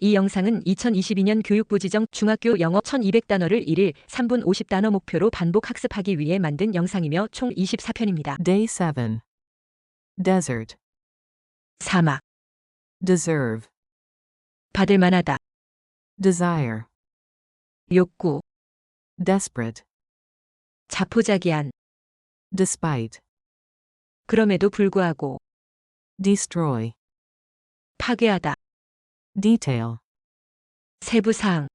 이 영상은 2022년 교육부 지정 중학교 영어 1200단어를 1일 3분 50단어 목표로 반복 학습하기 위해 만든 영상이며 총 24편입니다. Day 7. Desert. 사막, Deserve. 받을 만하다, Desire. 욕구, Desperate. 자포자기한, Despite. 그럼에도 불구하고, Destroy. 파괴하다, Detail. 세부사항,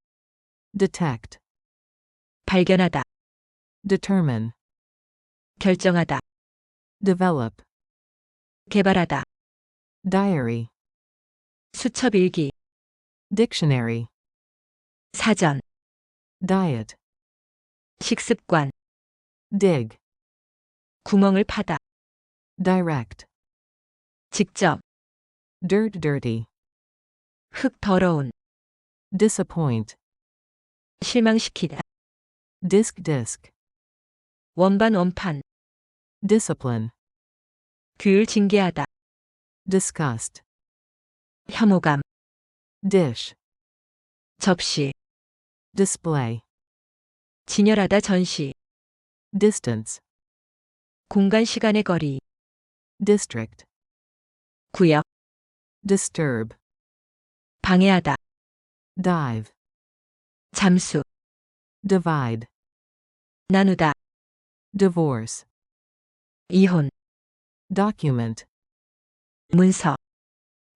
Detect. 발견하다, Determine. 결정하다, Develop. 개발하다, Diary. 수첩일기, Dictionary. 사전, Diet. 식습관, Dig. 구멍을 파다, Direct. 직접, Dirt dirty. 흙 더러운, Disappoint. 실망시키다, Disc disc. 원반 원판, Discipline. 규율 징계하다, Disgust. 혐오감, Dish. 접시, Display. 진열하다 전시, Distance. 공간 시간의 거리, District. 구역, Disturb. 방해하다, Dive. 잠수, Divide. 나누다, Divorce. 이혼, Document. 문서,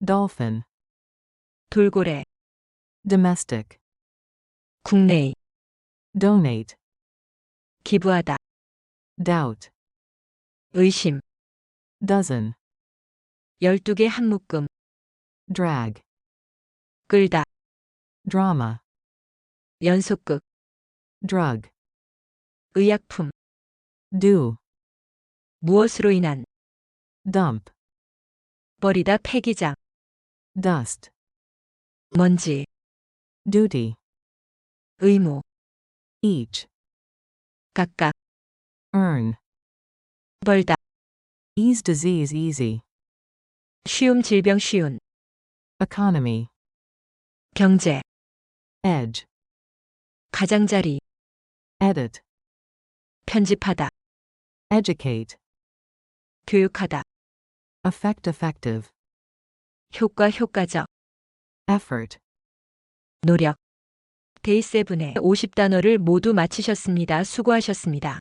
Dolphin. 돌고래, Domestic. 국내의, Donate. 기부하다, Doubt. 의심, Dozen. 12개 한 묶음, Drag. 끌다, Drama. 연속극, Drug. 의약품, Do. 무엇으로 인한, Dump. 버리다 폐기장, Dust. 먼지, Duty. 의무, Each. 각각, Earn. 벌다, Ease disease easy. 쉬움 질병 쉬운, Economy. 경제, Edge. 가장자리, Edit. 편집하다, Educate. 교육하다, Effect effective. 효과 효과적, Effort. 노력. 데이7의 50단어를 모두 마치셨습니다. 수고하셨습니다.